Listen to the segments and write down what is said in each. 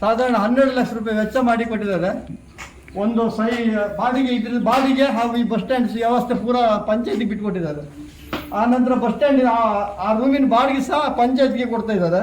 ಸಾಧಾರಣ ಹನ್ನೆರಡು ಲಕ್ಷ ರೂಪಾಯಿ ವೆಚ್ಚ ಮಾಡಿ ಕೊಟ್ಟಿದ್ದಾರೆ. ಒಂದು ಸೈ, ಬಾಡಿಗೆ ಇದ್ರ ಬಾಡಿಗೆ ಹಾಗೂ ಈ ಬಸ್ ಸ್ಟ್ಯಾಂಡ್ ವ್ಯವಸ್ಥೆ ಪೂರಾ ಪಂಚಾಯತಿಗೆ ಬಿಟ್ಕೊಟ್ಟಿದ್ದಾರೆ. ಆ ನಂತರ ಬಸ್ ಸ್ಟ್ಯಾಂಡ್ ಆ ರೂಮಿನ ಬಾಡಿಗೆ ಸಹ ಪಂಚಾಯತ್ಗೆ ಕೊಡ್ತಾ ಇದ್ದಾರೆ.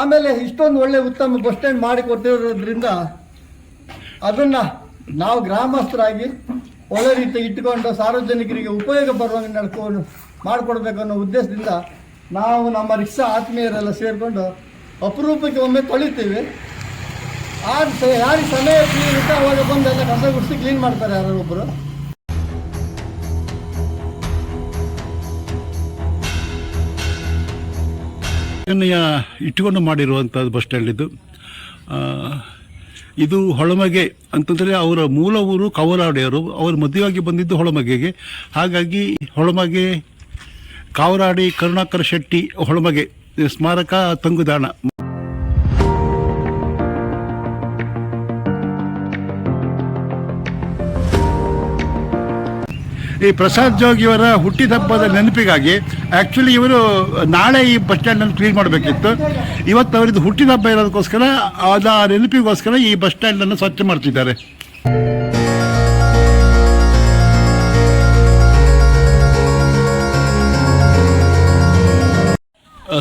ಆಮೇಲೆ ಇಷ್ಟೊಂದು ಒಳ್ಳೆ ಉತ್ತಮ ಬಸ್ ಸ್ಟ್ಯಾಂಡ್ ಮಾಡಿ ಕೊಟ್ಟಿರೋದ್ರಿಂದ ಅದನ್ನ ನಾವು ಗ್ರಾಮಸ್ಥರಾಗಿ ಒಳ್ಳೆ ರೀತಿ ಇಟ್ಟುಕೊಂಡು ಸಾರ್ವಜನಿಕರಿಗೆ ಉಪಯೋಗ ಬರುವಂಗೆ ನಡ್ಕೊಂಡು ಮಾಡಿಕೊಡ್ಬೇಕು ಅನ್ನೋ ಉದ್ದೇಶದಿಂದ ನಾವು ನಮ್ಮ ರಿಕ್ಷಾ ಆತ್ಮೀಯರೆಲ್ಲ ಸೇರಿಕೊಂಡು ಅಪರೂಪಕ್ಕೆ ಒಮ್ಮೆ ತೊಳಿತೀವಿ. ಆದ ಯಾರು ಯಾರಿಗೆ ಸಮಯ ಫ್ರೀ ಇರುತ್ತೆ ಅವಾಗ ಬಂದು ಎಲ್ಲ ಕಸ ಗುಡಿಸಿ ಕ್ಲೀನ್ ಮಾಡ್ತಾರೆ ಯಾರೊಬ್ಬರು ಒಬ್ಬರು ಇಟ್ಟುಕೊಂಡು ಮಾಡಿರುವಂಥದ್ದು ಬಸ್ ಸ್ಟ್ಯಾಂಡ್ ಇದು ಹೊಳಮಗೆ ಅಂತಂದರೆ ಅವರ ಮೂಲ ಊರು ಕವರಾಡಿಯವರು, ಅವರು ಮದುವೆಯಾಗಿ ಬಂದಿದ್ದು ಹೊಳಮಗೆಗೆ. ಹಾಗಾಗಿ ಹೊಳಮಗೆ, ಕಾವರಾಡಿ, ಕರುಣಾಕರ ಶೆಟ್ಟಿ ಹೊಳಮಗೆ. ಸ್ಮಾರಕ ತಂಗುದಾಣ. ಈ ಪ್ರಸಾದ್ ಜೋಗಿಯವರ ಹುಟ್ಟಿದಬ್ಬದ ನೆನಪಿಗಾಗಿ ಆ್ಯಕ್ಚುಲಿ ಇವರು ನಾಳೆ ಈ ಬಸ್ ಸ್ಟ್ಯಾಂಡನ್ನು ಕ್ಲೀನ್ ಮಾಡಬೇಕಿತ್ತು. ಇವತ್ತು ಅವರದ್ದು ಹುಟ್ಟಿದಬ್ಬ ಇರೋದಕ್ಕೋಸ್ಕರ ಅದ ನೆನಪಿಗೋಸ್ಕರ ಈ ಬಸ್ ಸ್ಟ್ಯಾಂಡನ್ನು ಸ್ವಚ್ಛ ಮಾಡ್ತಿದ್ದಾರೆ.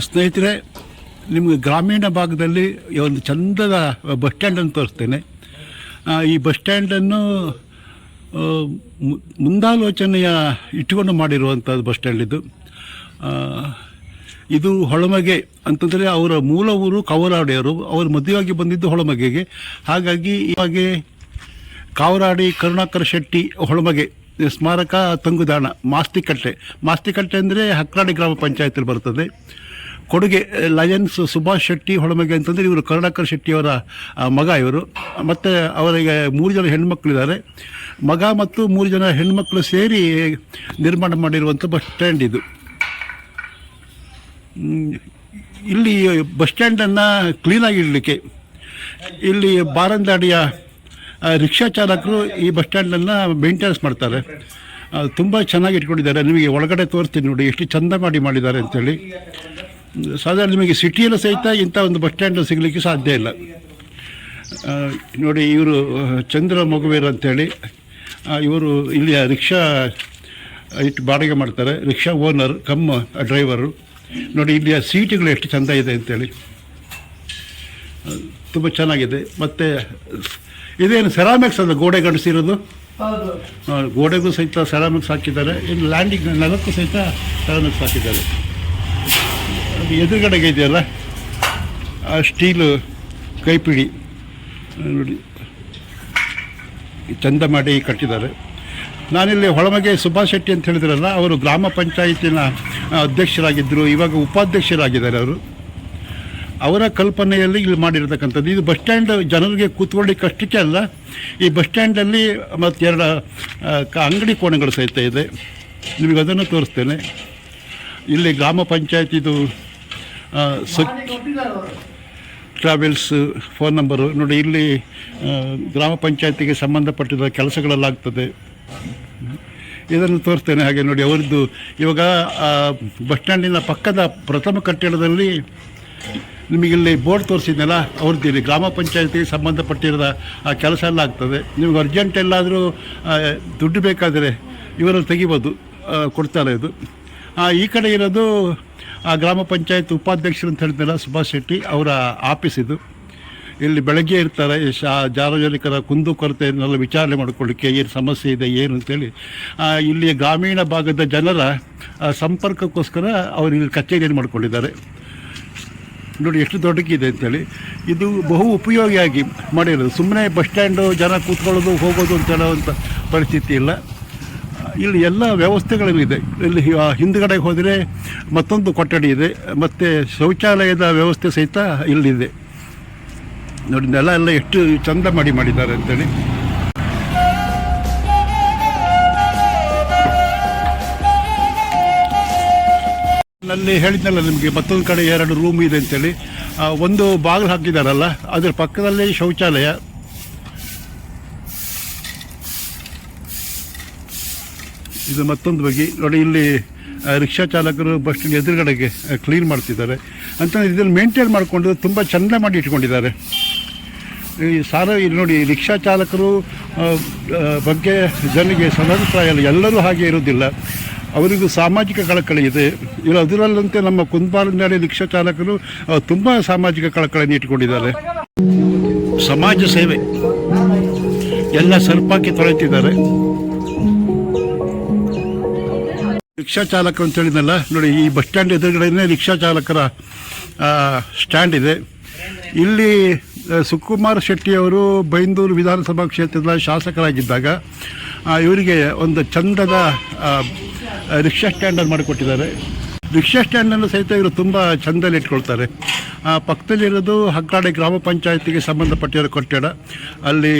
ಸ್ನೇಹಿತರೆ, ನಿಮಗೆ ಗ್ರಾಮೀಣ ಭಾಗದಲ್ಲಿ ಒಂದು ಚಂದದ ಬಸ್ ಸ್ಟ್ಯಾಂಡನ್ನು ತೋರಿಸ್ತೇನೆ. ಈ ಬಸ್ ಸ್ಟ್ಯಾಂಡನ್ನು ಮುಂದಾಲೋಚನೆಯ ಇಟ್ಟುಕೊಂಡು ಮಾಡಿರುವಂಥದ್ದು ಬಸ್ ಸ್ಟ್ಯಾಂಡ್ ಇದು. ಇದು ಹೊಳಮಗೆ ಅಂತಂದರೆ ಅವರ ಮೂಲ ಊರು ಕವಲಾಡಿಯವರು ಅವರು ಮದುವೆಯಾಗಿ ಬಂದಿದ್ದು ಹೊಳಮಗೆಗೆ. ಹಾಗಾಗಿ ಇವಾಗೆ ಕಾವರಾಡಿ, ಕರುಣಾಕರ ಶೆಟ್ಟಿ ಹೊಳಮಗೆ, ಸ್ಮಾರಕ, ತಂಗುದಾಣ, ಮಾಸ್ತಿಕಟ್ಟೆ. ಮಾಸ್ತಿಕಟ್ಟೆ ಅಂದರೆ ಹಕ್ರಾಡಿ ಗ್ರಾಮ ಪಂಚಾಯತಲ್ಲಿ ಬರ್ತದೆ. ಕೊಡುಗೆ ಲಯನ್ಸ್ ಸುಭಾಷ್ ಶೆಟ್ಟಿ ಹೊಳಮಗೆ ಅಂತಂದರೆ ಇವರು ಕರುಣಾಕರ್ ಶೆಟ್ಟಿಯವರ ಮಗ ಇವರು. ಮತ್ತು ಅವರಿಗೆ ಮೂರು ಜನ ಹೆಣ್ಮಕ್ಳಿದ್ದಾರೆ. ಮಗ ಮತ್ತು ಮೂರು ಜನ ಹೆಣ್ಮಕ್ಳು ಸೇರಿ ನಿರ್ಮಾಣ ಮಾಡಿರುವಂಥ ಬಸ್ ಸ್ಟ್ಯಾಂಡ್ ಇದು. ಇಲ್ಲಿ ಬಸ್ ಸ್ಟ್ಯಾಂಡನ್ನು ಕ್ಲೀನಾಗಿಡಲಿಕ್ಕೆ ಇಲ್ಲಿ ಬಾರಂದಾಡಿಯ ರಿಕ್ಷಾ ಚಾಲಕರು ಈ ಬಸ್ ಸ್ಟ್ಯಾಂಡನ್ನು ಮೇಂಟೆನೆನ್ಸ್ ಮಾಡ್ತಾರೆ. ತುಂಬ ಚೆನ್ನಾಗಿ ಇಟ್ಕೊಂಡಿದ್ದಾರೆ. ನಿಮಗೆ ಒಳಗಡೆ ತೋರಿಸ್ತೀನಿ ನೋಡಿ, ಎಷ್ಟು ಚಂದ ಮಾಡಿ ಮಾಡಿದ್ದಾರೆ ಅಂತೇಳಿ. ಸಾಧಾರಣ ನಿಮಗೆ ಸಿಟಿಯಲ್ಲೂ ಸಹಿತ ಇಂಥ ಒಂದು ಬಸ್ ಸ್ಟ್ಯಾಂಡ್ ಸಿಗಲಿಕ್ಕೆ ಸಾಧ್ಯ ಇಲ್ಲ. ನೋಡಿ ಇವರು ಚಂದ್ರ ಮಗುವೀರ್ ಅಂತೇಳಿ ಇವರು ಇಲ್ಲಿಯ ರಿಕ್ಷಾ ಇಟ್ಟು ಬಾಡಿಗೆ ಮಾಡ್ತಾರೆ. Rickshaw owner cum driver. ನೋಡಿ ಇಲ್ಲಿಯ ಸೀಟುಗಳು ಎಷ್ಟು ಚೆಂದ ಇದೆ ಅಂತೇಳಿ. ತುಂಬ ಚೆನ್ನಾಗಿದೆ. ಮತ್ತು ಇದೇನು ಸೆರಾಮಿಕ್ಸ್ ಅಲ್ಲ ಗೋಡೆ ಗಡಿಸಿರೋದು ಗೋಡೆಗೂ ಸಹಿತ ಸೆರಾಮಿಕ್ಸ್ ಹಾಕಿದ್ದಾರೆ. ಇನ್ನು ಲ್ಯಾಂಡಿಂಗ್ ನೆಲಕ್ಕೂ ಸಹಿತ ಸೆರಾಮಿಕ್ಸ್ ಹಾಕಿದ್ದಾರೆ. ಎದುರುಗಡೆಗೆ ಇದೆಯಲ್ಲ, ಆ ಸ್ಟೀಲು ಕೈಪಿಡಿ. ನೋಡಿ. ಚಂದ ಮಾಡಿ ಕಟ್ಟಿದ್ದಾರೆ. ನಾನಿಲ್ಲಿ ಹೊಳಮಗೆ ಸುಭಾಷ್ ಶೆಟ್ಟಿ ಅಂತ ಹೇಳಿದ್ರಲ್ಲ, ಅವರು ಗ್ರಾಮ ಪಂಚಾಯತಿನ ಅಧ್ಯಕ್ಷರಾಗಿದ್ದರು ಇವಾಗ ಉಪಾಧ್ಯಕ್ಷರಾಗಿದ್ದಾರೆ ಅವರು. ಅವರ ಕಲ್ಪನೆಯಲ್ಲಿ ಇಲ್ಲಿ ಮಾಡಿರತಕ್ಕಂಥದ್ದು. ಇದು ಬಸ್ ಸ್ಟ್ಯಾಂಡ್ ಜನರಿಗೆ ಕೂತ್ಕೊಳ್ಳಿಕ್ಕೆ ಅಷ್ಟಕ್ಕೆ ಅಲ್ಲ, ಈ ಬಸ್ ಸ್ಟ್ಯಾಂಡಲ್ಲಿ ಮತ್ತು ಎರಡು ಅಂಗಡಿ ಕೋಣೆಗಳು ಸಹಿತ ಇದೆ. ನಿಮಗೆ ಅದನ್ನು ತೋರಿಸ್ತೇನೆ. ಇಲ್ಲಿ ಗ್ರಾಮ ಪಂಚಾಯತಿದು ಟ್ರಾವೆಲ್ಸ್ ಫೋನ್ ನಂಬರು ನೋಡಿ, ಇಲ್ಲಿ ಗ್ರಾಮ ಪಂಚಾಯತಿಗೆ ಸಂಬಂಧಪಟ್ಟಿದ ಕೆಲಸಗಳಲ್ಲಾಗ್ತದೆ. ಇದನ್ನು ತೋರಿಸ್ತೇನೆ ಹಾಗೆ ನೋಡಿ, ಅವರದ್ದು ಇವಾಗ ಬಸ್ ಸ್ಟ್ಯಾಂಡಿನ ಪಕ್ಕದ ಪ್ರಥಮ ಕಟ್ಟಡದಲ್ಲಿ ನಿಮಗಿಲ್ಲಿ ಬೋರ್ಡ್ ತೋರಿಸಿದ್ನಲ್ಲ, ಅವ್ರದ್ದು ಇಲ್ಲಿ ಗ್ರಾಮ ಪಂಚಾಯತಿಗೆ ಸಂಬಂಧಪಟ್ಟಿರೋ ಆ ಕೆಲಸ ಎಲ್ಲ ಆಗ್ತದೆ ನಿಮ್ಗೆ ಅರ್ಜೆಂಟ್ ಎಲ್ಲಾದರೂ ದುಡ್ಡು ಬೇಕಾದರೆ ಇವರಲ್ಲಿ ತೆಗಿಬೋದು ಕೊಡ್ತಾರೆ ಇದು. ಈ ಕಡೆ ಇರೋದು ಆ ಗ್ರಾಮ ಪಂಚಾಯತ್ ಉಪಾಧ್ಯಕ್ಷರು ಅಂತ ಹೇಳಿದ್ನಲ್ಲ ಸುಭಾಷ್ ಶೆಟ್ಟಿ, ಅವರ ಆಫೀಸ್ ಇದು. ಇಲ್ಲಿ ಬೆಳಗ್ಗೆ ಇರ್ತಾರೆ ಶಾ, ಸಾರ್ವಜನಿಕರ ಕುಂದುಕೊರತೆಯನ್ನೆಲ್ಲ ವಿಚಾರಣೆ ಮಾಡಿಕೊಳ್ಳಿಕ್ಕೆ ಏನು ಸಮಸ್ಯೆ ಇದೆ, ಏನು ಅಂತೇಳಿ. ಇಲ್ಲಿಯ ಇಲ್ಲಿ ಗ್ರಾಮೀಣ ಭಾಗದ ಜನರ ಸಂಪರ್ಕಕ್ಕೋಸ್ಕರ ಅವರು ಇಲ್ಲಿ ಕಚೇರಿಯನ್ನು ಮಾಡಿಕೊಂಡಿದ್ದಾರೆ. ನೋಡಿ, ಎಷ್ಟು ದೊಡ್ಡಕ್ಕಿದೆ ಅಂತೇಳಿ. ಇದು ಬಹು ಉಪಯೋಗಿಯಾಗಿ ಮಾಡಿರೋದು. ಸುಮ್ಮನೆ ಬಸ್ ಸ್ಟ್ಯಾಂಡು ಜನ ಕೂತ್ಕೊಳ್ಳೋದು, ಹೋಗೋದು ಅಂತ ಹೇಳೋವಂಥ ಪರಿಸ್ಥಿತಿ ಇಲ್ಲ. ಇಲ್ಲಿ ಎಲ್ಲ ವ್ಯವಸ್ಥೆಗಳಿದೆ ಇಲ್ಲಿ ಹಿಂದ್ಗಡೆ ಹೋದರೆ ಮತ್ತೊಂದು ಕೊಠಡಿ ಇದೆ. ಮತ್ತು ಶೌಚಾಲಯದ ವ್ಯವಸ್ಥೆ ಸಹಿತ ಇಲ್ಲಿದೆ. ನೋಡಿ, ನೆಲ ಎಲ್ಲ ಎಷ್ಟು ಚಂದ ಮಾಡಿ ಮಾಡಿದ್ದಾರೆ ಅಂತೇಳಿ. ಅಲ್ಲಿ ಹೇಳಿದ್ನಲ್ಲ ನಿಮಗೆ, ಮತ್ತೊಂದು ಕಡೆ ಎರಡು ರೂಮ್ ಇದೆ ಅಂತೇಳಿ. ಒಂದು ಬಾಗಿಲು ಹಾಕಿದಾರಲ್ಲ, ಅದರ ಪಕ್ಕದಲ್ಲಿ ಶೌಚಾಲಯ. ಇದು ಮತ್ತೊಂದು ಬಗ್ಗೆ. ನೋಡಿ, ಇಲ್ಲಿ ರಿಕ್ಷಾ ಚಾಲಕರು ಬಸ್ ಸ್ಟ್ಯಾಂಡ್ ಎದುರುಗಡೆಗೆ ಕ್ಲೀನ್ ಮಾಡ್ತಿದ್ದಾರೆ. ಅಂತ ಇದನ್ನು ಮೇಂಟೈನ್ ಮಾಡಿಕೊಂಡು ತುಂಬ ಚೆಂದ ಮಾಡಿ ಇಟ್ಕೊಂಡಿದ್ದಾರೆ. ಈ ಸಾರ, ಇಲ್ಲಿ ನೋಡಿ, ರಿಕ್ಷಾ ಚಾಲಕರು ಬಗ್ಗೆ ಜನರಿಗೆ ಸದಾಭಿಪ್ರಾಯ ಇಲ್ಲ. ಎಲ್ಲರೂ ಹಾಗೆ ಇರೋದಿಲ್ಲ ಅವರಿಗೂ ಸಾಮಾಜಿಕ ಕಳಕಳಿ ಇದೆ. ಇಲ್ಲ, ಅದರಲ್ಲಂತೆ ನಮ್ಮ ಕುಂದಬಾರನಾಡಿ ರಿಕ್ಷಾ ಚಾಲಕರು ತುಂಬ ಸಾಮಾಜಿಕ ಕಳಕಳಿಯನ್ನು ಇಟ್ಕೊಂಡಿದ್ದಾರೆ ಸಮಾಜ ಸೇವೆ ಎಲ್ಲ ಸರ್ಪಾಕಿ ತೊಳೆತಿದ್ದಾರೆ ರಿಕ್ಷಾ ಚಾಲಕ ಅಂತ ಹೇಳಿದ್ನಲ್ಲ, ನೋಡಿ ಈ ಬಸ್ ಸ್ಟ್ಯಾಂಡ್ ಎದುರುಗಡೆನೇ ರಿಕ್ಷಾ ಚಾಲಕರ ಸ್ಟ್ಯಾಂಡ್ ಇದೆ. ಇಲ್ಲಿ ಸುಕುಮಾರ್ ಶೆಟ್ಟಿಯವರು ಬೈಂದೂರು ವಿಧಾನಸಭಾ ಕ್ಷೇತ್ರದ ಶಾಸಕರಾಗಿದ್ದಾಗ ಇವರಿಗೆ ಒಂದು ಚಂದದ ರಿಕ್ಷಾ ಸ್ಟ್ಯಾಂಡನ್ನು ಮಾಡಿಕೊಟ್ಟಿದ್ದಾರೆ. ರಿಕ್ಷಾ ಸ್ಟ್ಯಾಂಡನ್ನು ಸಹಿತ ಇವರು ತುಂಬ ಚಂದಲ್ಲಿ ಇಟ್ಕೊಳ್ತಾರೆ. ಪಕ್ಕದಲ್ಲಿರೋದು ಹಕ್ಕಾಡೆ ಗ್ರಾಮ ಪಂಚಾಯತಿಗೆ ಸಂಬಂಧಪಟ್ಟಿರೋ ಕಟ್ಟಡ. ಅಲ್ಲಿ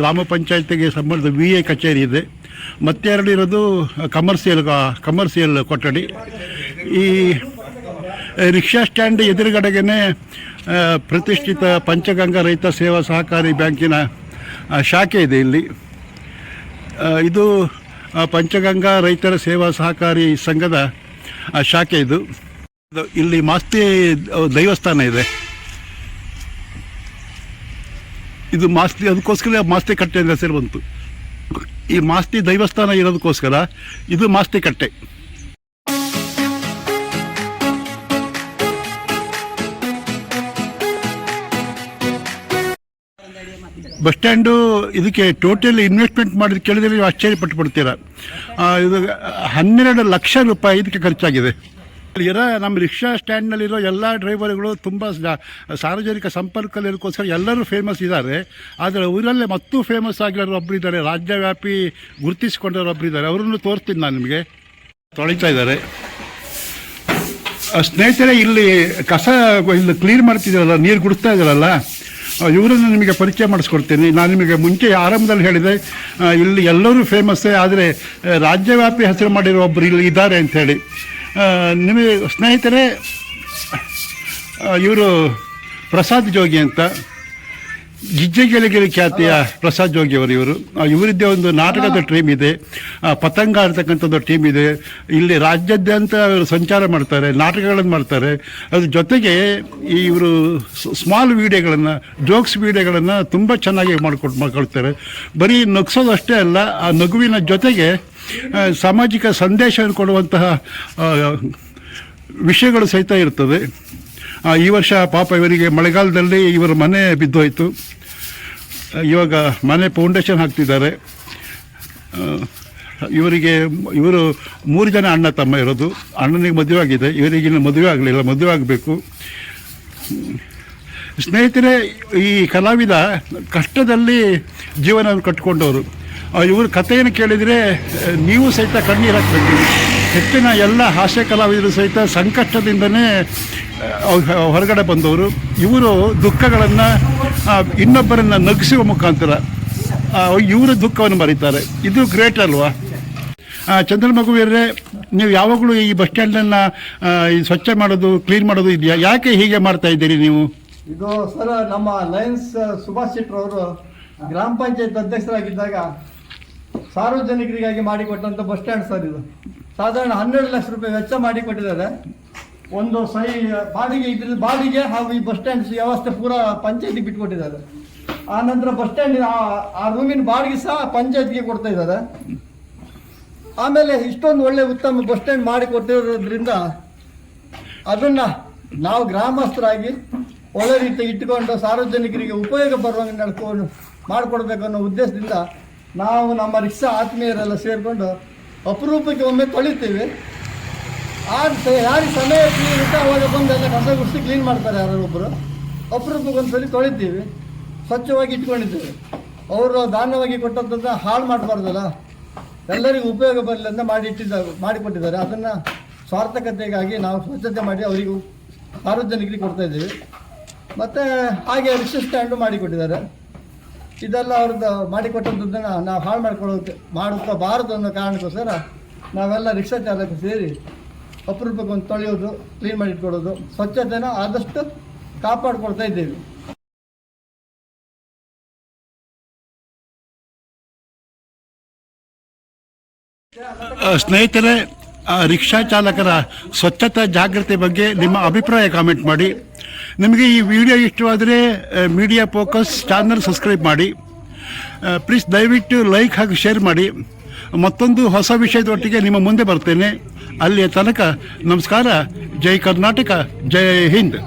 ಗ್ರಾಮ ಪಂಚಾಯತಿಗೆ ಸಂಬಂಧ ವಿ ಎ ಕಚೇರಿ ಇದೆ. ಮತ್ತೆ ಎರಡು ಇರೋದು ಕಮರ್ಷಿಯಲ್ ಕಮರ್ಷಿಯಲ್ ಕೊಠಡಿ. ಈ ರಿಕ್ಷಾ ಸ್ಟ್ಯಾಂಡ್ ಎದುರುಗಡೆಗೇ ಪ್ರತಿಷ್ಠಿತ ಪಂಚಗಂಗಾ ರೈತ ಸೇವಾ ಸಹಕಾರಿ ಬ್ಯಾಂಕಿನ ಶಾಖೆ ಇದೆ ಇಲ್ಲಿ. ಇದು ಪಂಚಗಂಗಾ ರೈತರ ಸೇವಾ ಸಹಕಾರಿ ಸಂಘದ ಶಾಖೆ ಇದು. ಇಲ್ಲಿ ಮಾಸ್ತಿ ದೈವಸ್ಥಾನ ಇದೆ. ಇದು ಮಾಸ್ತಿ, ಅದಕ್ಕೋಸ್ಕರ ಮಾಸ್ತಿ ಕಟ್ಟೆ ಅಂತ ಹೆಸರು ಬಂತು. ಈ ಮಾಸ್ತಿ ದೈವಸ್ಥಾನ ಇರೋದಕ್ಕೋಸ್ಕರ ಇದು ಮಾಸ್ತಿ ಕಟ್ಟೆ. ಬಸ್ ಸ್ಟ್ಯಾಂಡು ಇದಕ್ಕೆ ಟೋಟಲ್ ಇನ್ವೆಸ್ಟ್ಮೆಂಟ್ ಮಾಡಿದ ಕೇಳಿದ್ರೆ ನೀವು ಆಶ್ಚರ್ಯಪಟ್ಟು ಬಿಡ್ತೀರಾ. ಇದು ಹನ್ನೆರಡು ಲಕ್ಷ ರೂಪಾಯಿ ಇದಕ್ಕೆ ಖರ್ಚಾಗಿದೆ. ಇರೋ ನಮ್ಮ ರಿಕ್ಷಾ ಸ್ಟ್ಯಾಂಡ್ನಲ್ಲಿರೋ ಎಲ್ಲ ಡ್ರೈವರ್ಗಳು ತುಂಬ ಸಾರ್ವಜನಿಕ ಸಂಪರ್ಕದಕ್ಕೋಸ್ಕರ ಎಲ್ಲರೂ ಫೇಮಸ್ ಇದ್ದಾರೆ. ಆದರೆ ಊರಲ್ಲೇ ಮತ್ತೂ ಫೇಮಸ್ ಆಗಿರೋರು ಒಬ್ಬರಿದ್ದಾರೆ ರಾಜ್ಯವ್ಯಾಪಿ ಗುರುತಿಸಿಕೊಂಡವರು ಒಬ್ಬರಿದ್ದಾರೆ ಅವರನ್ನು ತೋರಿಸ್ತೀನಿ ನಾನು ನಿಮಗೆ. ತೊಳಿತಾ ಇದ್ದಾರೆ. ಸ್ನೇಹಿತರೆ, ಇಲ್ಲಿ ಕಸ ಇಲ್ಲಿ ಕ್ಲೀನ್ ಮಾಡ್ತಿದ್ದಾರಲ್ಲ, ನೀರು ಗುಡಿಸ್ತಾ ಇದ್ದಾರಲ್ಲ ಇವರನ್ನು ನಿಮಗೆ ಪರಿಚಯ ಮಾಡಿಸ್ಕೊಡ್ತೀನಿ. ನಾನು ನಿಮಗೆ ಮುಂಚೆ ಆರಂಭದಲ್ಲಿ ಹೇಳಿದೆ ಇಲ್ಲಿ ಎಲ್ಲರೂ ಫೇಮಸ್ಸೇ ಆದರೆ ರಾಜ್ಯವ್ಯಾಪಿ ಹೆಸರು ಮಾಡಿರೋ ಒಬ್ಬರು ಇಲ್ಲಿ ಇದ್ದಾರೆ ಅಂಥೇಳಿ ನಿಮಗೆ ಸ್ನೇಹಿತರೇ ಇವರು ಪ್ರಸಾದ್ ಜೋಗಿ ಅಂತ. ಗಿಜ್ಜೆಗೆಲೆಗೆರೆ ಖ್ಯಾತಿಯ ಪ್ರಸಾದ್ ಜೋಗಿ ಅವರು ಇವರು. ಇವರಿದ್ದೇ ಒಂದು ನಾಟಕದ ಟೀಮ್ ಇದೆ. ಪತಂಗ ಅಂತಕ್ಕಂಥದ್ದು ಟೀಮ್ ಇದೆ. ಇಲ್ಲಿ ರಾಜ್ಯಾದ್ಯಂತ ಅವರು ಸಂಚಾರ ಮಾಡ್ತಾರೆ ನಾಟಕಗಳನ್ನು ಮಾಡ್ತಾರೆ. ಅದ್ರ ಜೊತೆಗೆ ಈ ಇವರು ಸ್ಮಾಲ್ ವಿಡಿಯೋಗಳನ್ನು ಜೋಕ್ಸ್ ವಿಡಿಯೋಗಳನ್ನು ತುಂಬ ಚೆನ್ನಾಗಿ ಮಾಡ್ಕೊಟ್ಟು ಮಾಡ್ಕೊಳ್ತಾರೆ. ಬರೀ ನಗ್ಸೋದಷ್ಟೇ ಅಲ್ಲ ಆ ನಗುವಿನ ಜೊತೆಗೆ ಸಾಮಾಜಿಕ ಸಂದೇಶವನ್ನು ಕೊಡುವಂತಹ ವಿಷಯಗಳು ಸಹಿತ ಇರ್ತದೆ. ಈ ವರ್ಷ ಪಾಪ ಇವರಿಗೆ ಮಳೆಗಾಲದಲ್ಲಿ ಇವರ ಮನೆ ಬಿದ್ದೋಯ್ತು. ಇವಾಗ ಮನೆ ಫೌಂಡೇಶನ್ ಹಾಕ್ತಿದ್ದಾರೆ. ಇವರಿಗೆ ಇವರು ಮೂರು ಜನ ಅಣ್ಣ ತಮ್ಮ ಇರೋದು. ಅಣ್ಣನಿಗೆ ಮದುವೆ ಆಗಿದೆ. ಇವರಿಗೆ ಇನ್ನು ಮದುವೆ ಆಗಲಿಲ್ಲ. ಮದುವೆ ಆಗಬೇಕು. ಸ್ನೇಹಿತರೆ, ಈ ಕಲಾವಿದ ಕಷ್ಟದಲ್ಲಿ ಜೀವನವನ್ನು ಕಟ್ಟಿಕೊಂಡವರು ಇವ್ರ ಕಥೆಯನ್ನು ಕೇಳಿದರೆ ನೀವು ಸಹಿತ ಕಣ್ಣೀರು ಹಾಕಬೇಕು. ಹೆಚ್ಚಿನ ಎಲ್ಲ ಹಾಸ್ಯ ಕಲಾವಿದರು ಸಹಿತ ಸಂಕಷ್ಟದಿಂದನೇ ಹೊರಗಡೆ ಬಂದವರು. ಇವರು ದುಃಖಗಳನ್ನು ಇನ್ನೊಬ್ಬರನ್ನು ನಗಿಸುವ ಮುಖಾಂತರ ಇವರ ದುಃಖವನ್ನು ಮರೀತಾರೆ. ಇದು ಗ್ರೇಟ್ ಅಲ್ವಾ? ಚಂದ್ರ ಚಂದ್ರಮಗುವೀರೇ ನೀವು ಯಾವಾಗಲೂ ಈ ಬಸ್ ಸ್ಟ್ಯಾಂಡನ್ನು ಸ್ವಚ್ಛ ಮಾಡೋದು, ಕ್ಲೀನ್ ಮಾಡೋದು ಇದೆಯಾ? ಯಾಕೆ ಹೀಗೆ ಮಾಡ್ತಾ ಇದ್ದೀರಿ ನೀವು? ಇದು ಸರ್, ನಮ್ಮ ಲಯನ್ಸ್ ಸುಭಾಷ್ ಶೆಟ್ಟರ್ ಅವರು ಗ್ರಾಮ ಪಂಚಾಯತ್ ಅಧ್ಯಕ್ಷರಾಗಿದ್ದಾಗ ಸಾರ್ವಜನಿಕರಿಗಾಗಿ ಮಾಡಿಕೊಟ್ಟಂಥ ಬಸ್ ಸ್ಟ್ಯಾಂಡ್ ಸರ್ ಇದು. ಸಾಧಾರಣ ಹನ್ನೆರಡು ಲಕ್ಷ ರೂಪಾಯಿ ವೆಚ್ಚ ಮಾಡಿಕೊಟ್ಟಿದ್ದಾರೆ. ಒಂದು ಸೈ, ಬಾಡಿಗೆ ಇದ್ರ ಬಾಡಿಗೆ ಹಾಗೂ ಈ ಬಸ್ ಸ್ಟ್ಯಾಂಡ್ ವ್ಯವಸ್ಥೆ ಪೂರಾ ಪಂಚಾಯತಿಗೆ ಬಿಟ್ಕೊಟ್ಟಿದ್ದಾರೆ. ಆ ನಂತರ ಬಸ್ ಸ್ಟ್ಯಾಂಡ್ ಆ ರೂಮಿನ ಬಾಡಿಗೆ ಸಹ ಪಂಚಾಯತ್ಗೆ ಕೊಡ್ತಾ ಇದ್ದಾರೆ. ಆಮೇಲೆ ಇಷ್ಟೊಂದು ಒಳ್ಳೆ ಉತ್ತಮ ಬಸ್ ಸ್ಟ್ಯಾಂಡ್ ಮಾಡಿ ಕೊಟ್ಟಿರೋದ್ರಿಂದ ಅದನ್ನ ನಾವು ಗ್ರಾಮಸ್ಥರಾಗಿ ಒಳ್ಳೆ ರೀತಿ ಇಟ್ಟುಕೊಂಡು ಸಾರ್ವಜನಿಕರಿಗೆ ಉಪಯೋಗ ಬರುವಂಗೆ ನಡ್ಕೊಂಡು ಮಾಡಿಕೊಡ್ಬೇಕು ಅನ್ನೋ ಉದ್ದೇಶದಿಂದ ನಾವು ನಮ್ಮ ರಿಕ್ಷಾ ಆತ್ಮೀಯರೆಲ್ಲ ಸೇರಿಕೊಂಡು ಅಪರೂಪಕ್ಕೆ ಒಮ್ಮೆ ತೊಳಿತೀವಿ. ಆ ಸ- ಯಾರಿಗೆ ಸಮಯ ಇರುತ್ತೆ ಅವಾಗ ಬಂದು ಎಲ್ಲ ಕಸ ಗುಡಿಸಿ ಕ್ಲೀನ್ ಮಾಡ್ತಾರೆ ಯಾರೊಬ್ಬರು ಅಪರೂಪಕ್ಕೆ ಒಂದ್ಸಲಿ ತೊಳಿತೀವಿ. ಸ್ವಚ್ಛವಾಗಿ ಇಟ್ಕೊಂಡಿದ್ದೀವಿ. ಅವರು ದಾನವಾಗಿ ಕೊಟ್ಟಂಥದ್ದನ್ನ ಹಾಳು ಮಾಡಬಾರ್ದಲ್ಲ. ಎಲ್ಲರಿಗೂ ಉಪಯೋಗ ಬರಲಿ ಅಂತ ಮಾಡಿ ಇಟ್ಟಿದ್ದಾರೆ ಮಾಡಿಕೊಟ್ಟಿದ್ದಾರೆ ಅದನ್ನು ಸ್ವಾರ್ಥಕತೆಗಾಗಿ ನಾವು ಸ್ವಚ್ಛತೆ ಮಾಡಿ ಅವರಿಗೂ ಸಾರ್ವಜನಿಕರಿಗೆ ಕೊಡ್ತಾ ಇದ್ದೀವಿ. ಮತ್ತು ಹಾಗೆ ರಿಕ್ಷಾ ಸ್ಟ್ಯಾಂಡು ಮಾಡಿಕೊಟ್ಟಿದ್ದಾರೆ ಇದೆಲ್ಲ ಅವ್ರದ್ದು ಮಾಡಿಕೊಟ್ಟಂಥದ್ದನ್ನು ನಾವು ಹಾಳು ಮಾಡ್ಕೊಳ್ಳೋಕೆ ಮಾಡ್ಕೋಬಾರದು ಅನ್ನೋ ಕಾರಣಕ್ಕೋಸ್ಕರ ನಾವೆಲ್ಲ ರಿಕ್ಷಾ ಚಾಲಕ ಸೇರಿ ಅಪರೂಪಕ್ಕೆ ಒಂದು ತೊಳೆಯೋದು ಕ್ಲೀನ್ ಮಾಡಿ ಇಟ್ಕೊಳ್ಳೋದು, ಸ್ವಚ್ಛತೆನ ಆದಷ್ಟು ಕಾಪಾಡ್ಕೊಳ್ತಾ ಇದ್ದೇವೆ. ಸ್ನೇಹಿತರೆ ರಿಕ್ಷಾ ಚಾಲಕರ ಸ್ವಚ್ಛತಾ ಜಾಗೃತಿ ಬಗ್ಗೆ ನಿಮ್ಮ ಅಭಿಪ್ರಾಯ ಕಾಮೆಂಟ್ ಮಾಡಿ. ನಿಮಗೆ ಈ ವಿಡಿಯೋ ಇಷ್ಟವಾದರೆ ಮೀಡಿಯಾ ಫೋಕಸ್ ಚಾನಲ್ ಸಬ್ಸ್ಕ್ರೈಬ್ ಮಾಡಿ. ಪ್ಲೀಸ್ ದಯವಿಟ್ಟು ಲೈಕ್ ಹಾಗೂ ಶೇರ್ ಮಾಡಿ. ಮತ್ತೊಂದು ಹೊಸ ವಿಷಯದೊಟ್ಟಿಗೆ ನಿಮ್ಮ ಮುಂದೆ ಬರ್ತೇನೆ. ಅಲ್ಲಿಯ ತನಕ ನಮಸ್ಕಾರ. ಜೈ ಕರ್ನಾಟಕ, ಜೈ ಹಿಂದ್.